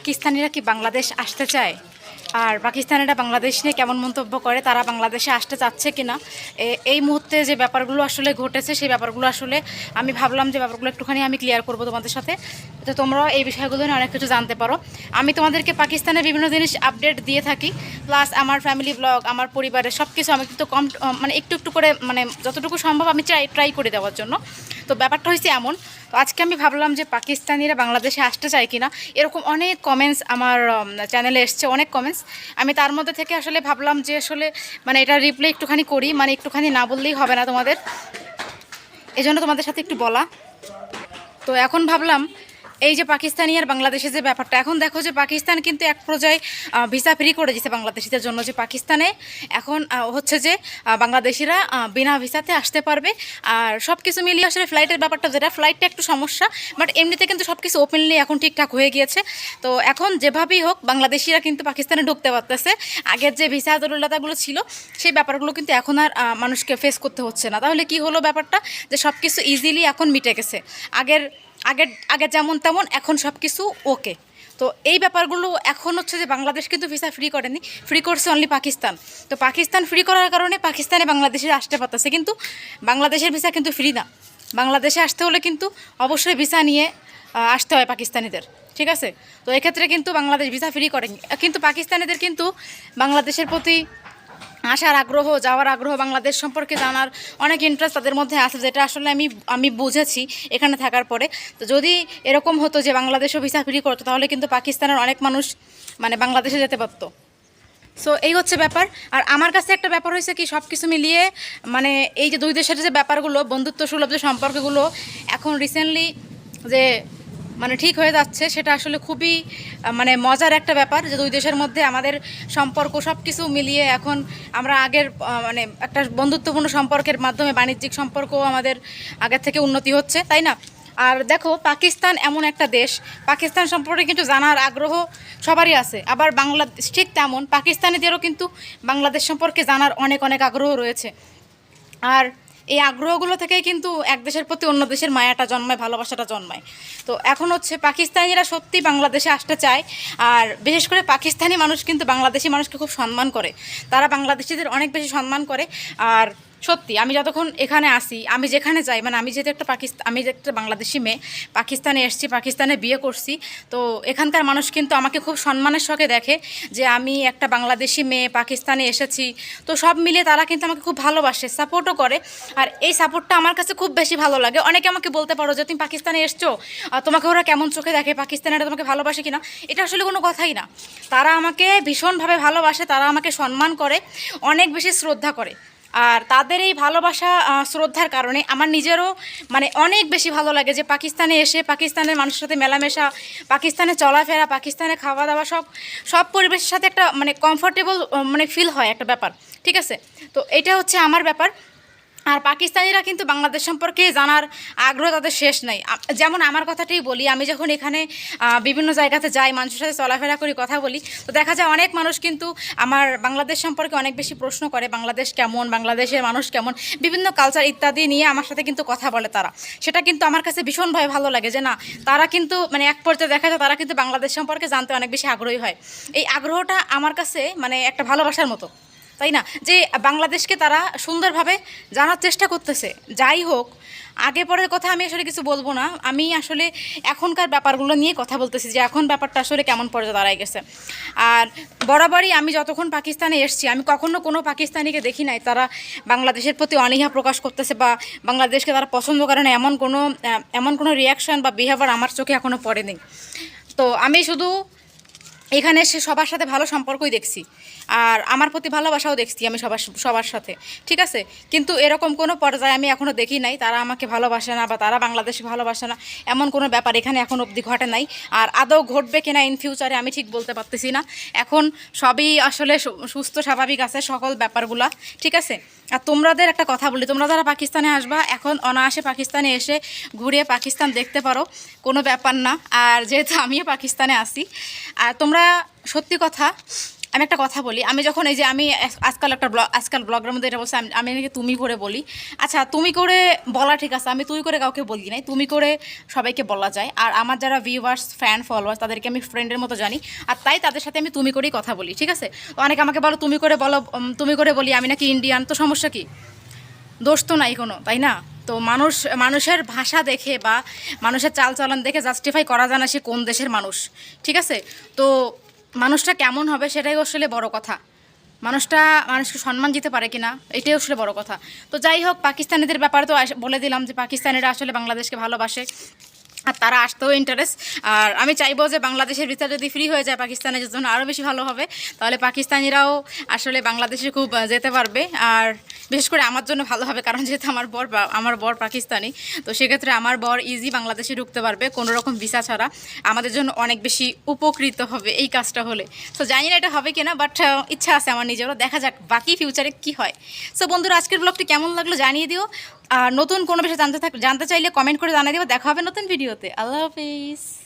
পাকিস্তানিরা কি বাংলাদেশ আসতে চায়? আর পাকিস্তানিরা বাংলাদেশ নিয়ে কেমন মন্তব্য করে? তারা বাংলাদেশে আসতে চাচ্ছে কিনা? এই মুহূর্তে যে ব্যাপারগুলো আসলে ঘটেছে, সেই ব্যাপারগুলো আসলে আমি ভাবলাম যে ব্যাপারগুলো একটুখানি আমি ক্লিয়ার করব তোমাদের সাথে। তো তোমরা এই বিষয়গুলো নিয়ে অনেক কিছু জানতে পারো। আমি তোমাদেরকে পাকিস্তানের বিভিন্ন জিনিস আপডেট দিয়ে থাকি। প্লাস আমার ফ্যামিলি ব্লগ আমার পরিবারের সব কিছু আমি কিন্তু কম মানে একটু একটু করে মানে যতটুকু সম্ভব আমি ট্রাই ট্রাই করে দেওয়ার জন্য। তো ব্যাপারটা হয়েছে এমন, তো আজকে আমি ভাবলাম যে পাকিস্তানিরা বাংলাদেশে আসতে চায় কিনা, এরকম অনেক কমেন্টস আমার চ্যানেলে এসছে, অনেক কমেন্টস আমি তার মধ্যে থেকে আসলে ভাবলাম যে আসলে মানে এটা রিপ্লে একটুখানি করি মানে একটুখানি না বললেই হবে না তোমাদের। এই জন্য তোমাদের সাথে একটু বলা। তো এখন ভাবলাম এই যে পাকিস্তানি আর বাংলাদেশের যে ব্যাপারটা, এখন দেখো যে পাকিস্তান কিন্তু এক পর্যায়ে ভিসা ফ্রি করে দিয়েছে বাংলাদেশিদের জন্য যে পাকিস্তানে। এখন হচ্ছে যে বাংলাদেশিরা বিনা ভিসাতে আসতে পারবে। আর সব কিছু মিলিয়ে আসলে ফ্লাইটের ব্যাপারটা যেটা ফ্লাইটটা একটু সমস্যা বাট এমনিতে কিন্তু সব কিছু ওপেনলি এখন ঠিকঠাক হয়ে গিয়েছে। তো এখন যেভাবেই হোক, বাংলাদেশিরা কিন্তু পাকিস্তানে ঢুকতে পারতেছে। আগের যে ভিসা দুর্বলতাগুলো ছিল, সেই ব্যাপারগুলো কিন্তু এখন আর মানুষকে ফেস করতে হচ্ছে না। তাহলে কি হলো ব্যাপারটা? যে সব কিছু ইজিলি এখন মিটে গেছে। আগের আগের আগে যেমন তেমন, এখন সব কিছু ওকে তো এই ব্যাপারগুলো এখন হচ্ছে যে বাংলাদেশ কিন্তু ভিসা ফ্রি করেনি। ফ্রি করছে অনলি পাকিস্তান তো পাকিস্তান ফ্রি করার কারণে পাকিস্তানে বাংলাদেশের আসতে পারতেছে কিন্তু বাংলাদেশের ভিসা কিন্তু ফ্রি না। বাংলাদেশে আসতে হলে কিন্তু অবশ্যই ভিসা নিয়ে আসতে হয় পাকিস্তানিদের ঠিক আছে? তো এক্ষেত্রে কিন্তু বাংলাদেশ ভিসা ফ্রি করেনি। কিন্তু পাকিস্তানিদের কিন্তু বাংলাদেশের প্রতি আসার আগ্রহ, যাওয়ার আগ্রহ, বাংলাদেশ সম্পর্কে জানার অনেক ইন্টারেস্ট তাদের মধ্যে আছে, যেটা আসলে আমি আমি বুঝেছি এখানে থাকার পরে। তো যদি এরকম হতো যে বাংলাদেশও ভিসা ফ্রি করতো, তাহলে কিন্তু পাকিস্তানের অনেক মানুষ মানে বাংলাদেশে যেতে পারতো। সো এই হচ্ছে ব্যাপার। আর আমার কাছে একটা ব্যাপার হয়েছে কি সব কিছু মিলিয়ে মানে এই যে দুই দেশের যে ব্যাপারগুলো বন্ধুত্ব সুলভ যে সম্পর্কগুলো, এখন রিসেন্টলি যে মানে ঠিক হয়ে যাচ্ছে, সেটা আসলে খুবই মানে মজার একটা ব্যাপার যে দুই দেশের মধ্যে আমাদের সম্পর্ক সব কিছু মিলিয়ে এখন আমরা আগের মানে একটা বন্ধুত্বপূর্ণ সম্পর্কের মাধ্যমে বাণিজ্যিক সম্পর্কও আমাদের আগের থেকে উন্নতি হচ্ছে, তাই না? আর দেখো, পাকিস্তান এমন একটা দেশ, পাকিস্তান সম্পর্কে কিন্তু জানার আগ্রহ সবারই আছে। আবার বাংলাদেশ, ঠিক তেমন, পাকিস্তানিদেরও কিন্তু বাংলাদেশ সম্পর্কে জানার অনেক অনেক আগ্রহ রয়েছে। আর এই আগ্রহগুলো থেকেই কিন্তু এক দেশের প্রতি অন্য দেশের মায়াটা জন্মায়, ভালোবাসাটা জন্মায়। তো এখন হচ্ছে পাকিস্তানিরা সত্যি বাংলাদেশে আসতে চায়, আর বিশেষ করে পাকিস্তানি মানুষ কিন্তু বাংলাদেশি মানুষকে খুব সম্মান করে। তারা বাংলাদেশিদের অনেক বেশি সম্মান করে, আর সত্যি, আমি যতক্ষণ এখানে আসি, আমি যেখানে যাই মানে আমি যেহেতু একটা পাকিস্তান আমি যে একটা বাংলাদেশি মেয়ে, পাকিস্তানে এসেছি, পাকিস্তানে বিয়ে করছি, তো এখানকার মানুষ কিন্তু আমাকে খুব সম্মানের শখে দেখে যে আমি একটা বাংলাদেশি মেয়ে, পাকিস্তানে এসেছি, তো সব মিলিয়ে তারা কিন্তু আমাকে খুব ভালোবাসে, সাপোর্টও করে, আর এই সাপোর্টটা আমার কাছে খুব বেশি ভালো লাগে। অনেকে আমাকে বলতে পারো যে, তুমি পাকিস্তানে এসছো তোমাকে ওরা কেমন চোখে দেখে পাকিস্তানিরা তোমাকে ভালোবাসে কিনা? এটা আসলে কোনো কথাই না। তারা আমাকে ভীষণভাবে ভালোবাসে, তারা আমাকে সম্মান করে, অনেক বেশি শ্রদ্ধা করে। আর তাদের এই ভালোবাসা শ্রদ্ধার কারণে আমার নিজেরও মানে অনেক বেশি ভালো লাগে যে পাকিস্তানে এসে, পাকিস্তানের মানুষের সাথে মেলামেশা, পাকিস্তানে চলাফেরা, পাকিস্তানে খাওয়া দাওয়া সব সব পরিবেশের সাথে একটা মানে কমফোর্টেবল মানে ফিল হয় একটা ব্যাপার, ঠিক আছে? তো এটা হচ্ছে আমার ব্যাপার। আর পাকিস্তানিরা কিন্তু বাংলাদেশ সম্পর্কে জানার আগ্রহ তাদের শেষ নাই। যেমন আমার কথাটাই বলি, আমি যখন এখানে বিভিন্ন জায়গাতে যাই, মানুষের সাথে চলাফেরা করি, কথা বলি, তো দেখা যায় অনেক মানুষ কিন্তু আমার বাংলাদেশ সম্পর্কে অনেক বেশি প্রশ্ন করে, বাংলাদেশ কেমন, বাংলাদেশের মানুষ কেমন, বিভিন্ন কালচার ইত্যাদি নিয়ে আমার সাথে কিন্তু কথা বলে তারা। সেটা কিন্তু আমার কাছে ভীষণভাবে ভালো লাগে যে না, তারা কিন্তু মানে এক পর্যায়ে দেখা যায় তারা কিন্তু বাংলাদেশ সম্পর্কে জানতে অনেক বেশি আগ্রহী হয়। এই আগ্রহটা আমার কাছে মানে একটা ভালোবাসার মতো। তাই না? যে বাংলাদেশকে তারা সুন্দরভাবে জানার চেষ্টা করতেছে। যাই হোক, আগে পরের কথা আমি আসলে কিছু বলব না। আমি আসলে এখনকার ব্যাপারগুলো নিয়ে কথা বলতেছি যে এখন ব্যাপারটা আসলে কেমন পর্যায়ে দাঁড়ায় গেছে। আর বরাবরই আমি যতক্ষণ পাকিস্তানে এসেছি, আমি কখনো কোনো পাকিস্তানিকে দেখি নাই তারা বাংলাদেশের প্রতি অনীহা প্রকাশ করতেছে বা বাংলাদেশকে তারা পছন্দ করে না। এমন কোনো এমন কোনো রিয়াকশন বা বিহেভিয়ার আমার চোখে এখনও পড়েনি। তো আমি শুধু এখানে এসে সবার সাথে ভালো সম্পর্কই দেখছি। আর আমার প্রতি ভালোবাসাও দেখছি আমি সবার সবার সাথে, ঠিক আছে? কিন্তু এরকম কোনো পর্যায়ে আমি এখনও দেখি নাই, তারা আমাকে ভালোবাসে না বা তারা বাংলাদেশে ভালোবাসে না, এমন কোনো ব্যাপার এখানে এখন অবধি ঘটে নাই। আর আদৌ ঘটবে কিনা ইন ফিউচারে আমি ঠিক বলতে পারতেছি না। এখন সবই আসলে সুস্থ, স্বাভাবিক আছে সকল ব্যাপারগুলা, ঠিক আছে? আর তোমাদের একটা কথা বলি, তোমরা যারা পাকিস্তানে আসবা, এখন অনায়াসে পাকিস্তানে এসে ঘুরে পাকিস্তান দেখতে পারো, কোনো ব্যাপার না। আর যেহেতু আমিও পাকিস্তানে আসি আর তোমরা সত্যি কথা আমি একটা কথা বলি, আমি যখন এই যে আমি আজকাল একটা ব্লগ, আজকাল ব্লগের মধ্যে এটা বলছি, আমি- নাকি তুমি করে বলি। আচ্ছা তুমি করে বলা ঠিক আছে, আমি তুই করে কাউকে বলি নাই, তুমি করে সবাইকে বলা যায়। আর আমার যারা ভিউয়ার্স ফ্যান ফলোয়ার্স তাদেরকে আমি ফ্রেন্ডের মতো জানি, আর তাই তাদের সাথে আমি তুমি করেই কথা বলি, ঠিক আছে? তো অনেকে আমাকে বলো, তুমি করে বলো তুমি করে বলি, আমি নাকি ইন্ডিয়ান তো সমস্যা কি? দোষ তো নাই কোনো, তাই না? তো মানুষ, মানুষের ভাষা দেখে বা মানুষের চালচলন দেখে জাস্টিফাই করা যায় না সে কোন দেশের মানুষ, ঠিক আছে? তো মানুষটা কেমন হবে সেটাই আসলে বড় কথা। মানুষটা মানুষকে সম্মান দিতে পারে কিনা, এটাই আসলে বড় কথা। তো যাই হোক, পাকিস্তানিদের ব্যাপারে তো বলে দিলাম যে পাকিস্তানিরা আসলে বাংলাদেশকে ভালোবাসে। আর তারা আসতেও ইন্টারেস্ট আর আমি চাইব যে বাংলাদেশের ভিসা যদি ফ্রি হয়ে যায় পাকিস্তানের জন্য আরও বেশি ভালো হবে। তাহলে পাকিস্তানিরাও আসলে বাংলাদেশে খুব যেতে পারবে। আর বিশেষ করে আমার জন্য ভালো হবে, কারণ যেহেতু আমার বর আমার বর পাকিস্তানি, তো সেক্ষেত্রে আমার বর ইজি বাংলাদেশে ঢুকতে পারবে কোনো রকম ভিসা ছাড়া। আমাদের জন্য অনেক বেশি উপকৃত হবে এই কাজটা হলে। তো জানি না এটা হবে কিনা বাট ইচ্ছা আছে আমার নিজেরও। দেখা যাক বাকি ফিউচারে কি হয়। সো বন্ধুরা, আজকের ব্লগটি কেমন লাগল জানিয়ে দিও। আর নতুন কোনো বিষয় জানতে থাক, জানতে চাইলে কমেন্ট করে জানিয়ে দিও। দেখা হবে নতুন ভিডিওতে আল্লাহ হাফিজ